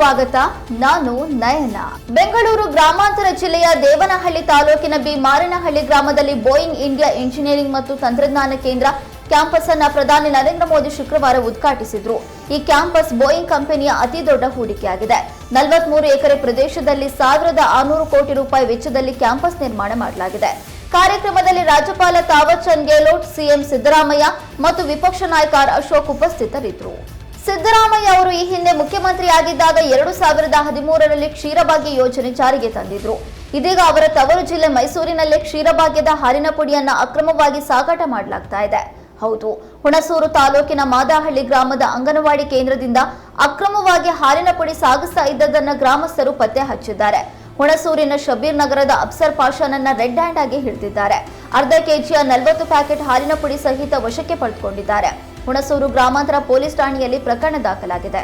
ಸ್ವಾಗತ, ನಾನು ನಯನ. ಬೆಂಗಳೂರು ಗ್ರಾಮಾಂತರ ಜಿಲ್ಲೆಯ ದೇವನಹಳ್ಳಿ ತಾಲೂಕಿನ ಬಿ ಮಾರನಹಳ್ಳಿ ಗ್ರಾಮದಲ್ಲಿ ಬೋಯಿಂಗ್ ಇಂಡಿಯಾ ಇಂಜಿನಿಯರಿಂಗ್ ಮತ್ತು ತಂತ್ರಜ್ಞಾನ ಕೇಂದ್ರ ಕ್ಯಾಂಪಸ್ ಅನ್ನ ಪ್ರಧಾನಿ ನರೇಂದ್ರ ಮೋದಿ ಶುಕ್ರವಾರ ಉದ್ಘಾಟಿಸಿದ್ರು. ಈ ಕ್ಯಾಂಪಸ್ ಬೋಯಿಂಗ್ ಕಂಪನಿಯ ಅತಿ ದೊಡ್ಡ ಹೂಡಿಕೆಯಾಗಿದೆ. ನಲವತ್ಮೂರು ಎಕರೆ ಪ್ರದೇಶದಲ್ಲಿ ಸಾವಿರದ ಆರುನೂರು ಕೋಟಿ ರೂಪಾಯಿ ವೆಚ್ಚದಲ್ಲಿ ಕ್ಯಾಂಪಸ್ ನಿರ್ಮಾಣ ಮಾಡಲಾಗಿದೆ. ಕಾರ್ಯಕ್ರಮದಲ್ಲಿ ರಾಜ್ಯಪಾಲ ತಾವರ್ ಚಂದ್ ಗೆಹ್ಲೋಟ್, ಸಿಎಂ ಸಿದ್ದರಾಮಯ್ಯ ಮತ್ತು ವಿಪಕ್ಷ ನಾಯಕ ಅಶೋಕ್ ಉಪಸ್ಥಿತರಿದ್ದರು. ಸಿದ್ದರಾಮಯ್ಯ ಅವರು ಈ ಹಿಂದೆ ಮುಖ್ಯಮಂತ್ರಿಯಾಗಿದ್ದಾಗ ಎರಡು ಸಾವಿರದ ಹದಿಮೂರರಲ್ಲಿ ಕ್ಷೀರಭಾಗ್ಯ ಯೋಜನೆ ಜಾರಿಗೆ ತಂದಿದ್ರು. ಇದೀಗ ಅವರ ತವರು ಜಿಲ್ಲೆ ಮೈಸೂರಿನಲ್ಲೇ ಕ್ಷೀರಭಾಗ್ಯದ ಹಾಲಿನ ಪುಡಿಯನ್ನ ಅಕ್ರಮವಾಗಿ ಸಾಗಾಟ ಮಾಡಲಾಗ್ತಾ ಇದೆ. ಹೌದು, ಹುಣಸೂರು ತಾಲೂಕಿನ ಮಾದಾಹಳ್ಳಿ ಗ್ರಾಮದ ಅಂಗನವಾಡಿ ಕೇಂದ್ರದಿಂದ ಅಕ್ರಮವಾಗಿ ಹಾಲಿನ ಪುಡಿ ಸಾಗಿಸ್ತಾ ಇದ್ದದನ್ನ ಗ್ರಾಮಸ್ಥರು ಪತ್ತೆ ಹಚ್ಚಿದ್ದಾರೆ. ಹುಣಸೂರಿನ ಶಬೀರ್ ನಗರದ ಅಫ್ಸರ್ ಪಾಷಾನನ್ನ ರೆಡ್ ಹ್ಯಾಂಡ್ ಆಗಿ ಹಿಡಿದಿದ್ದಾರೆ. ಅರ್ಧ ಕೆಜಿಯ ನಲವತ್ತು ಪ್ಯಾಕೆಟ್ ಹಾಲಿನ ಪುಡಿ ಸಹಿತ ವಶಕ್ಕೆ ಪಡೆದುಕೊಂಡಿದ್ದಾರೆ. ಹುಣಸೂರು ಗ್ರಾಮಾಂತರ ಪೊಲೀಸ್ ಠಾಣೆಯಲ್ಲಿ ಪ್ರಕರಣ ದಾಖಲಾಗಿದೆ.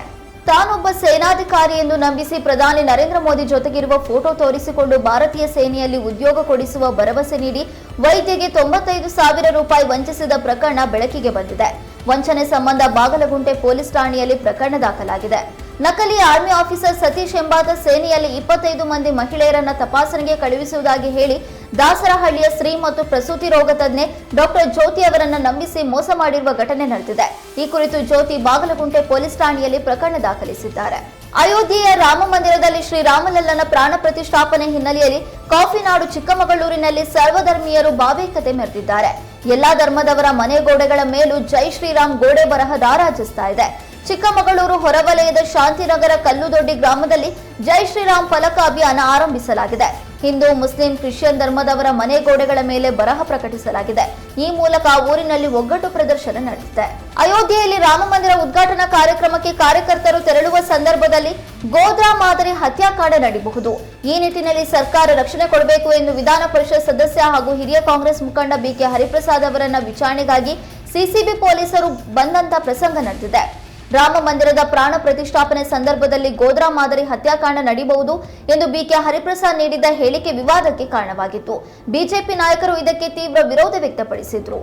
ತಾನೊಬ್ಬ ಸೇನಾಧಿಕಾರಿ ಎಂದು ನಂಬಿಸಿ ಪ್ರಧಾನಿ ನರೇಂದ್ರ ಮೋದಿ ಜೊತೆಗಿರುವ ಫೋಟೋ ತೋರಿಸಿಕೊಂಡು ಭಾರತೀಯ ಸೇನೆಯಲ್ಲಿ ಉದ್ಯೋಗ ಕೊಡಿಸುವ ಭರವಸೆ ನೀಡಿ ವೈದ್ಯಗೆ ತೊಂಬತ್ತೈದು ಸಾವಿರ ರೂಪಾಯಿ ವಂಚಿಸಿದ ಪ್ರಕರಣ ಬೆಳಕಿಗೆ ಬಂದಿದೆ. ವಂಚನೆ ಸಂಬಂಧ ಬಾಗಲಗುಂಟೆ ಪೊಲೀಸ್ ಠಾಣೆಯಲ್ಲಿ ಪ್ರಕರಣ ದಾಖಲಾಗಿದೆ. ನಕಲಿ ಆರ್ಮಿ ಆಫೀಸರ್ ಸತೀಶ್ ಎಂಬಾತ ಸೇನೆಯಲ್ಲಿ ಇಪ್ಪತ್ತೈದು ಮಂದಿ ಮಹಿಳೆಯರನ್ನ ತಪಾಸಣೆಗೆ ಕಳುಹಿಸುವುದಾಗಿ ಹೇಳಿ ದಾಸರಹಳ್ಳಿಯ ಸ್ತ್ರೀ ಮತ್ತು ಪ್ರಸೂತಿ ರೋಗ ತಜ್ಞೆ ಡಾಕ್ಟರ್ ಜ್ಯೋತಿ ಅವರನ್ನು ನಂಬಿಸಿ ಮೋಸ ಮಾಡಿರುವ ಘಟನೆ ನಡೆದಿದೆ. ಈ ಕುರಿತು ಜ್ಯೋತಿ ಬಾಗಲಗುಂಟೆ ಪೊಲೀಸ್ ಠಾಣೆಯಲ್ಲಿ ಪ್ರಕರಣ ದಾಖಲಿಸಿದ್ದಾರೆ. ಅಯೋಧ್ಯೆಯ ರಾಮ ಮಂದಿರದಲ್ಲಿ ಶ್ರೀರಾಮಲಲ್ಲನ ಪ್ರಾಣ ಪ್ರತಿಷ್ಠಾಪನೆ ಹಿನ್ನೆಲೆಯಲ್ಲಿ ಕಾಫಿನಾಡು ಚಿಕ್ಕಮಗಳೂರಿನಲ್ಲಿ ಸರ್ವಧರ್ಮೀಯರು ಭಾವೈಕ್ಯತೆ ಮೆರೆದಿದ್ದಾರೆ. ಎಲ್ಲಾ ಧರ್ಮದವರ ಮನೆ ಗೋಡೆಗಳ ಮೇಲೂ ಜೈ ಶ್ರೀರಾಮ್ ಗೋಡೆ ಬರಹ ದಾರಾಜಿಸ್ತಾ ಇದೆ. ಚಿಕ್ಕಮಗಳೂರು ಹೊರವಲಯದ ಶಾಂತಿನಗರ ಕಲ್ಲುದೊಡ್ಡಿ ಗ್ರಾಮದಲ್ಲಿ ಜೈ ಶ್ರೀರಾಮ್ ಫಲಕ ಅಭಿಯಾನ ಆರಂಭಿಸಲಾಗಿದೆ. ಹಿಂದೂ, ಮುಸ್ಲಿಂ, ಕ್ರಿಶ್ಚಿಯನ್ ಧರ್ಮದವರ ಮನೆ ಗೋಡೆಗಳ ಮೇಲೆ ಬರಹ ಪ್ರಕಟಿಸಲಾಗಿದೆ. ಈ ಮೂಲಕ ಊರಿನಲ್ಲಿ ಒಗ್ಗಟ್ಟು ಪ್ರದರ್ಶನ ನಡೆದಿದೆ. ಅಯೋಧ್ಯೆಯಲ್ಲಿ ರಾಮ ಮಂದಿರ ಉದ್ಘಾಟನಾ ಕಾರ್ಯಕ್ರಮಕ್ಕೆ ಕಾರ್ಯಕರ್ತರು ತೆರಳುವ ಸಂದರ್ಭದಲ್ಲಿ ಗೋದ್ರಾ ಮಾದರಿ ಹತ್ಯಾಕಾಂಡ ನಡೆಯಬಹುದು ಈ ನಿಟ್ಟಿನಲ್ಲಿ ಸರ್ಕಾರ ರಕ್ಷಣೆ ಕೊಡಬೇಕು ಎಂದು ವಿಧಾನ ಪರಿಷತ್ ಸದಸ್ಯ ಹಾಗೂ ಹಿರಿಯ ಕಾಂಗ್ರೆಸ್ ಮುಖಂಡ ಬಿಕೆ ಹರಿಪ್ರಸಾದ್ ಅವರನ್ನ ವಿಚಾರಣೆಗಾಗಿ ಸಿಸಿಬಿ ಪೊಲೀಸರು ಬಂದಂತ ಪ್ರಸಂಗ ನಡೆದಿದೆ. ರಾಮ ಮಂದಿರದ ಪ್ರಾಣ ಪ್ರತಿಷ್ಠಾಪನೆ ಸಂದರ್ಭದಲ್ಲಿ ಗೋದ್ರಾ ಮಾದರಿ ಹತ್ಯಾಕಾಂಡ ನಡೆಯಬಹುದು ಎಂದು ಬಿಕೆ ಹರಿಪ್ರಸಾದ್ ನೀಡಿದ್ದ ಹೇಳಿಕೆ ವಿವಾದಕ್ಕೆ ಕಾರಣವಾಗಿತ್ತು. ಬಿಜೆಪಿ ನಾಯಕರು ಇದಕ್ಕೆ ತೀವ್ರ ವಿರೋಧ ವ್ಯಕ್ತಪಡಿಸಿದ್ರು.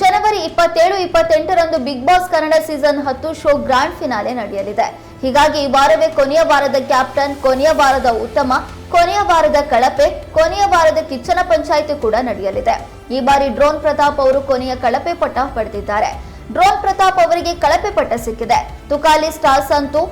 ಜನವರಿ ಇಪ್ಪತ್ತೇಳು, ಇಪ್ಪತ್ತೆಂಟರಂದು ಬಿಗ್ ಬಾಸ್ ಕನ್ನಡ ಸೀಸನ್ ಹತ್ತು ಶೋ ಗ್ರಾಂಡ್ ಫಿನಾಲೆ ನಡೆಯಲಿದೆ. ಹೀಗಾಗಿ ಈ ವಾರವೇ ಕೊನೆಯ ವಾರದ ಕ್ಯಾಪ್ಟನ್, ಕೊನೆಯ ವಾರದ ಉತ್ತಮ, ಕೊನೆಯ ವಾರದ ಕಳಪೆ, ಕೊನೆಯ ವಾರದ ಕಿಚ್ಚನ ಪಂಚಾಯಿತಿ ಕೂಡ ನಡೆಯಲಿದೆ. ಈ ಬಾರಿ ಡ್ರೋನ್ ಪ್ರತಾಪ್ ಅವರು ಕೊನೆಯ ಕಳಪೆ ಪಟ್ಟ ಪಡೆದಿದ್ದಾರೆ. ಡ್ರೋನ್ ಪ್ರತಾಪ್ ಅವರಿಗೆ ಕಳಪೆ ಪಟ್ಟ ಸಿಕ್ಕಿದೆ. ತುಕಾಲಿ ಸ್ಟಾರ್ ಸಂತು,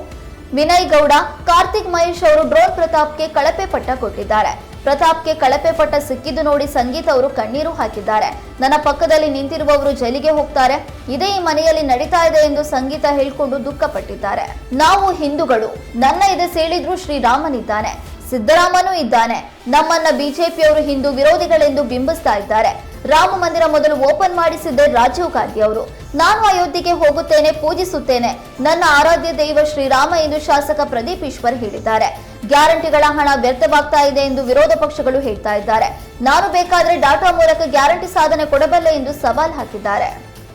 ವಿನಯ್ ಗೌಡ, ಕಾರ್ತಿಕ್ ಮಹೇಶ್ ಅವರು ಡ್ರೋನ್ ಪ್ರತಾಪ್ಗೆ ಕಳಪೆ ಪಟ್ಟ ಕೊಟ್ಟಿದ್ದಾರೆ. ಪ್ರತಾಪ್ಗೆ ಕಳಪೆ ಪಟ್ಟ ಸಿಕ್ಕಿದ್ದು ನೋಡಿ ಸಂಗೀತ ಅವರು ಕಣ್ಣೀರು ಹಾಕಿದ್ದಾರೆ. ನನ್ನ ಪಕ್ಕದಲ್ಲಿ ನಿಂತಿರುವವರು ಜೈಲಿಗೆ ಹೋಗ್ತಾರೆ. ಇದೇ ಈ ಮನೆಯಲ್ಲಿ ನಡೀತಾ ಇದೆ ಎಂದು ಸಂಗೀತ ಹೇಳ್ಕೊಂಡು ದುಃಖಪಟ್ಟಿದ್ದಾರೆ. ನಾವು ಹಿಂದೂಗಳು. ನನ್ನ ಇದೆ ಸೇಳಿದ್ರು ಶ್ರೀರಾಮನಿದ್ದಾನೆ. ಸಿದ್ದರಾಮನೂ ಇದ್ದಾನೆ. ನಮ್ಮನ್ನ ಬಿಜೆಪಿಯವರು ಹಿಂದೂ ವಿರೋಧಿಗಳೆಂದು ಬಿಂಬಿಸ್ತಾ ಇದ್ದಾರೆ. ರಾಮ ಮಂದಿರ ಮೊದಲು ಓಪನ್ ಮಾಡಿಸಿದ್ದೆ ರಾಜೀವ್ ಗಾಂಧಿ ಅವರು. ನಾನು ಅಯೋಧ್ಯೆಗೆ ಹೋಗುತ್ತೇನೆ, ಪೂಜಿಸುತ್ತೇನೆ. ನನ್ನ ಆರಾಧ್ಯ ದೈವ ಶ್ರೀರಾಮ ಎಂದು ಶಾಸಕ ಪ್ರದೀಪ್ ಈಶ್ವರ್ ಹೇಳಿದ್ದಾರೆ. ಗ್ಯಾರಂಟಿಗಳ ಹಣ ವ್ಯರ್ಥವಾಗ್ತಾ ಇದೆ ಎಂದು ವಿರೋಧ ಪಕ್ಷಗಳು ಹೇಳ್ತಾ ಇದ್ದಾರೆ. ನಾನು ಬೇಕಾದ್ರೆ ಡಾಟಾ ಮೂಲಕ ಗ್ಯಾರಂಟಿ ಸಾಧನೆ ಕೊಡಬಲ್ಲೆ ಎಂದು ಸವಾಲ್ ಹಾಕಿದ್ದಾರೆ.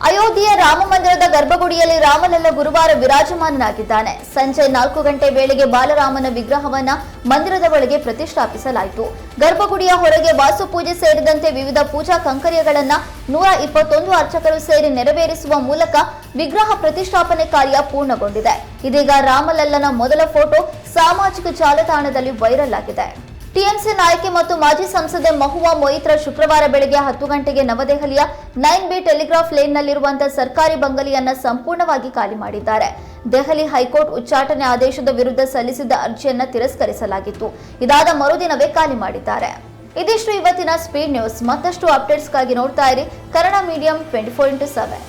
ಅಯೋಧ್ಯೆಯ ರಾಮ ಮಂದಿರದ ಗರ್ಭಗುಡಿಯಲ್ಲಿ ರಾಮಲಲ್ಲ ಗುರುವಾರ ವಿರಾಜಮಾನನಾಗಿದ್ದಾನೆ. ಸಂಜೆ ನಾಲ್ಕು ಗಂಟೆ ವೇಳೆಗೆ ಬಾಲರಾಮನ ವಿಗ್ರಹವನ್ನ ಮಂದಿರದ ಒಳಗೆ ಪ್ರತಿಷ್ಠಾಪಿಸಲಾಯಿತು. ಗರ್ಭಗುಡಿಯ ಹೊರಗೆ ವಾಸುಪೂಜೆ ಸೇರಿದಂತೆ ವಿವಿಧ ಪೂಜಾ ಕಂಕರ್ಯಗಳನ್ನ ನೂರ ಇಪ್ಪತ್ತೊಂದು ಅರ್ಚಕರು ಸೇರಿ ನೆರವೇರಿಸುವ ಮೂಲಕ ವಿಗ್ರಹ ಪ್ರತಿಷ್ಠಾಪನೆ ಕಾರ್ಯ ಪೂರ್ಣಗೊಂಡಿದೆ. ಇದೀಗ ರಾಮಲಲ್ಲನ ಮೊದಲ ಫೋಟೋ ಸಾಮಾಜಿಕ ಜಾಲತಾಣದಲ್ಲಿ ವೈರಲ್ ಆಗಿದೆ. ಟಿಎಂಸಿ ನಾಯಕಿ ಮತ್ತು ಮಾಜಿ ಸಂಸದೆ ಮಹುವಾ ಮೊಯಿತ್ರ ಶುಕ್ರವಾರ ಬೆಳಗ್ಗೆ ಹತ್ತು ಗಂಟೆಗೆ ನವದೆಹಲಿಯ ನೈನ್ ಬಿ ಟೆಲಿಗ್ರಾಫ್ ಲೇನ್ನಲ್ಲಿರುವಂತಹ ಸರ್ಕಾರಿ ಬಂಗಲೆಯನ್ನ ಸಂಪೂರ್ಣವಾಗಿ ಖಾಲಿ ಮಾಡಿದ್ದಾರೆ. ದೆಹಲಿ ಹೈಕೋರ್ಟ್ ಉಚ್ಚಾಟನೆ ಆದೇಶದ ವಿರುದ್ಧ ಸಲ್ಲಿಸಿದ್ದ ಅರ್ಜಿಯನ್ನ ತಿರಸ್ಕರಿಸಲಾಗಿತ್ತು. ಇದಾದ ಮರುದಿನವೇ ಖಾಲಿ ಮಾಡಿದ್ದಾರೆ. ಇದಿಷ್ಟು ಇವತ್ತಿನ ಸ್ಪೀಡ್ ನ್ಯೂಸ್. ಮತ್ತಷ್ಟು ಅಪ್ಡೇಟ್ಸ್ಗಾಗಿ ನೋಡ್ತಾ ಇರಿ Kannada medium twenty four into seven